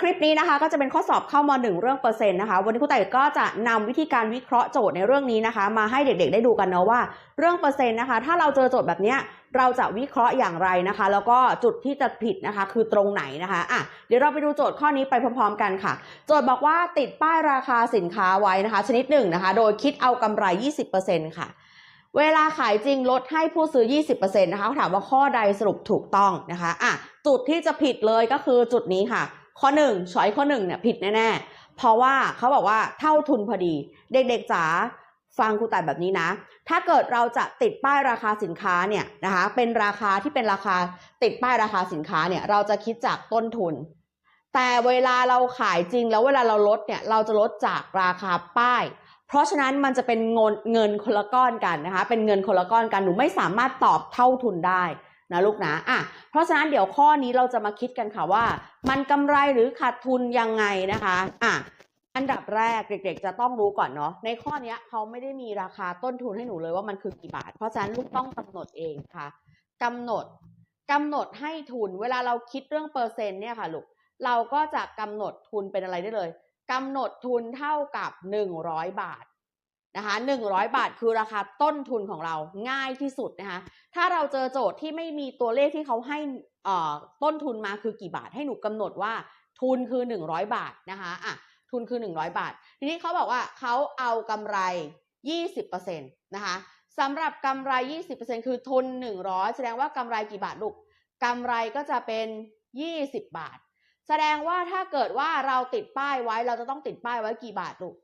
คลิปนี้นะคะก็จะเป็นข้อสอบเข้ามหนึ่งเรื่องเปอร์เซ็นต์นะคะ วันนี้ครูไต่ก็จะนำวิธีการวิเคราะห์โจทย์ในเรื่องนี้นะคะ มาให้เด็กๆ ได้ดูกันเนาะว่า เรื่องเปอร์เซ็นต์นะคะ ถ้าเราเจอโจทย์แบบเนี้ยเราจะวิเคราะห์อย่างไรนะคะ แล้วก็จุดที่จะผิดนะคะ คือตรงไหนนะคะอะเดี๋ยวเราไปดูโจทย์ข้อนี้ไปพร้อมๆ กันค่ะ โจทย์บอกว่าติดป้ายราคาสินค้าไว้นะคะ ชนิดหนึ่งนะคะ โดยคิดเอากำไร 20%ค่ะเวลาขายจริงลดให้ผู้ซื้อ 20%นะคะเขาถามว่าข้อใดสรุปถูกต้องนะคะอะจุดที่จะผิดเลยก็คือจุดนี้ค่ะ ข้อหนึ่งช้อยข้อหนึ่งเนี่ยผิดแน่ๆ เพราะว่าเขาบอกว่าเท่าทุนพอดี เด็กๆจ๋าฟังครูแต่ายแบบนี้นะ ถ้าเกิดเราจะติดป้ายราคาสินค้าเนี่ยนะคะเป็นราคาที่เป็นราคาติดป้ายราคาสินค้าเนี่ยเราจะคิดจากต้นทุน แต่เวลาเราขายจริงแล้วเวลาเราลดเนี่ยเราจะลดจากราคาป้าย เพราะฉะนั้นมันจะเป็นเงินเงินคนละก้อนกันนะคะเป็นเงินคนละก้อนกันหนูไม่สามารถตอบเท่าทุนได้ นะลูกนะอะเพราะฉะนั้นเดี๋ยวข้อนี้เราจะมาคิดกันค่ะว่า มันกำไรหรือขาดทุนยังไงนะคะอะอันดับแรกเด็ก ๆ จะต้องรู้ก่อนเนาะในข้อนี้เขาไม่ได้มีราคาต้นทุนให้หนูเลยว่ามันคือกี่บาท เพราะฉะนั้นลูกต้องกำหนดเองค่ะกำหนดกำหนดให้ทุน เวลาเราคิดเรื่องเปอร์เซ็นต์เนี่ยค่ะลูกเราก็จะกำหนดทุนเป็นอะไรได้เลยกำหนดทุนเท่ากับ 100 บาท นะคะ100 บาทคือราคาต้นทุนของเราง่ายที่สุดนะคะ ถ้าเราเจอโจทย์ที่ไม่มีตัวเลขที่เขาให้อ่อต้นทุนมาคือกี่บาทให้หนูกำหนดว่าทุนคือ 100 บาทนะคะอะทุนคือ 100 บาท ทีนี้เขาบอกว่าเขาเอากำไร 20%นะคะสำหรับกำไร 20%คือทุน 100 แสดงว่ากำไรกี่บาทลูกกำไรก็จะเป็น 20 บาท แสดงว่าถ้าเกิดว่าเราติดป้ายไว้เราจะต้องติดป้ายไว้กี่บาทลูก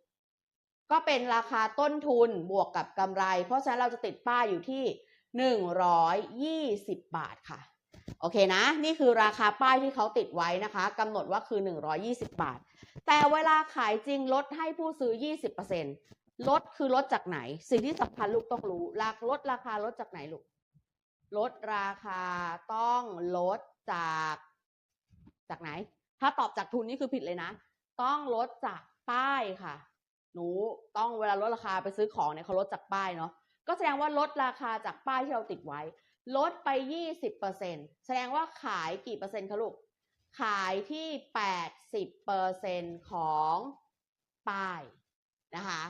ก็เป็นราคาต้นทุนบวกกับกำไร เพราะฉะนั้นเราจะติดป้ายอยู่ที่ 120 บาทค่ะ โอเคนะ นี่คือราคาป้ายที่เขาติดไว้นะคะกำหนดว่าคือ 120 บาท แต่เวลาขายจริงลดให้ผู้ซื้อ 20%ลดคือลดจากไหน สิ่งที่สำคัญลูกต้องรู้ราลดราคาลดจากไหนลูก ลดราคาต้องลดจากจากไหน ถ้าตอบจากทุนนี่คือผิดเลยนะ ต้องลดจากป้ายค่ะ หนูต้องเวลาลดราคาไปซื้อของเนี่ยเขาลดจากป้ายเนาะก็แสดงว่าลดราคาจากป้ายที่เราติดไว้ ลดไป 20%แสดงว่าขายกี่เปอร์เซ็นต์คะลูก ขายที่ 80%ของป้ายนะคะ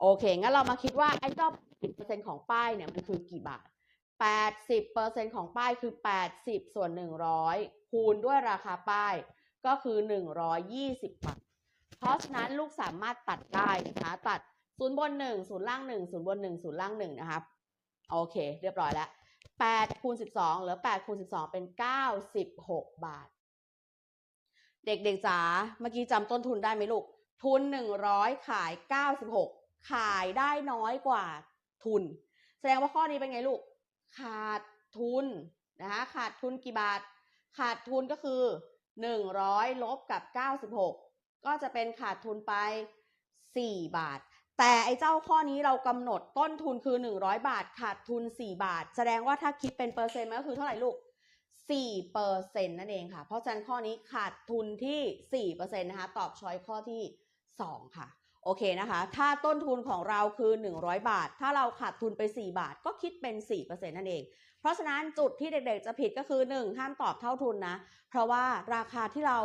โอเค งั้นเรามาคิดว่าไอ้เจ้า10%ของป้ายเนี่ยมันคือกี่บาท 80%ของป้ายคือ 80 ส่วน 100 คูณด้วยราคาป้ายก็คือ 120 บาท เพราะฉะนั้นลูกสามารถตัดได้นะคะตัดศูนย์บนหนึ่งศูนย์ล่างหนึ่งศูนย์บนหนึ่งศูนย์ล่างหนึ่งนะครับโอเค เรียบร้อยแล้วแปดคูณสิบสองหลือแปดคูณสิบสองเป็นเก้าสิบหกบาท เด็กๆจ๋าเมื่อกี้จำต้นทุนได้ไหมลูก ทุนหนึ่งร้อยขายเก้าสิบหกขายได้น้อยกว่าทุน แสดงว่าข้อนี้เป็นไงลูก ขาดทุนนะคะขาดทุนกี่บาท ขาดทุนก็คือหนึ่งร้อยลบกับเก้าสิบหก ก็จะเป็นขาดทุนไปสี่บาท แต่ไอ้เจ้าข้อนี้เรากำหนดต้นทุนคือ 100 บาท ขาดทุน 4 บาท แสดงว่าถ้าคิดเป็นเปอร์เซ็นต์มันก็คือเท่าไหร่ลูก4เปอร์เซ็นต์นั่นเองค่ะ เพราะฉะนั้นข้อนี้ขาดทุนที่4เปอร์เซ็นต์นะคะ ตอบช้อยข้อที่ 2 ค่ะ โอเคนะคะ ถ้าต้นทุนของเราคือ 100 บาท ถ้าเราขาดทุนไป 4 บาท ก็คิดเป็น4เปอร์เซ็นต์นั่นเอง เพราะฉะนั้นจุดที่เด็กๆจะผิดก็คือ 1 ห้ามตอบเท่าทุนนะ เพราะว่าราคาที่เรา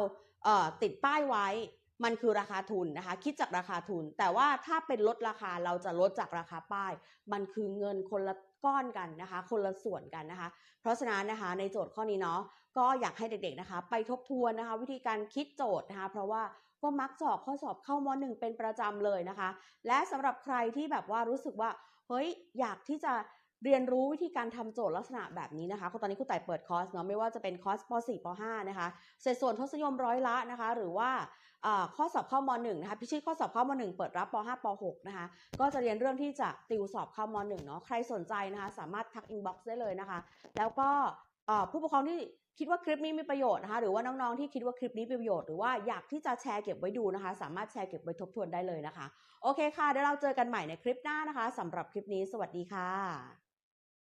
เติดป้ายไว้ มันคือราคาทุนนะคะ คิดจากราคาทุน แต่ว่าถ้าเป็นลดราคาเราจะลดจากราคาป้าย มันคือเงินคนละก้อนกันนะคะ คนละส่วนกันนะคะ เพราะฉะนั้นนะคะในโจทย์ข้อนี้เนาะก็อยากให้เด็กๆนะคะ ไปทบทวนนะคะ วิธีการคิดโจทย์นะคะ เพราะว่าก็มักจะออกข้อสอบเข้ามหนึ่งเป็นประจำเลยนะคะ และสำหรับใครที่แบบว่ารู้สึกว่าเฮ้ยอยากที่จะ เรียนรู้วิธีการทำโจทย์ลักษณะแบบนี้นะคะตอนนี้ครูไต่เปิดคอร์สเนาะไม่ว่าจะเป็นคอร์สป .4 ป .5 นะคะเศษส่วนทศนิยมร้อยละนะคะ หรือว่าข้อสอบเข้ามหนึ่งนะคะพิชิตข้อสอบเข้ามหนึ่งเปิดรับป .5 ป .6 นะคะ ก็จะเรียนเรื่องที่จะติวสอบเข้ามหนึ่งเนาะใครสนใจนะคะ สามารถทักอินบ็อกซ์ได้เลยนะคะ แล้วก็ผู้ปกครองที่คิดว่าคลิปนี้มีประโยชน์นะคะ หรือว่าน้องๆที่คิดว่าคลิปนี้มีประโยชน์หรือว่าอยากที่จะแชร์เก็บไว้ดูนะคะ สามารถแชร์เก็บไว้ทบทวนได้เลยนะคะ โอเคค่ะเดี๋ยวเราเจอกันใหม่ในคลิปหน้านะคะสำหรับคลิปนี้ สวัสดีค่ะ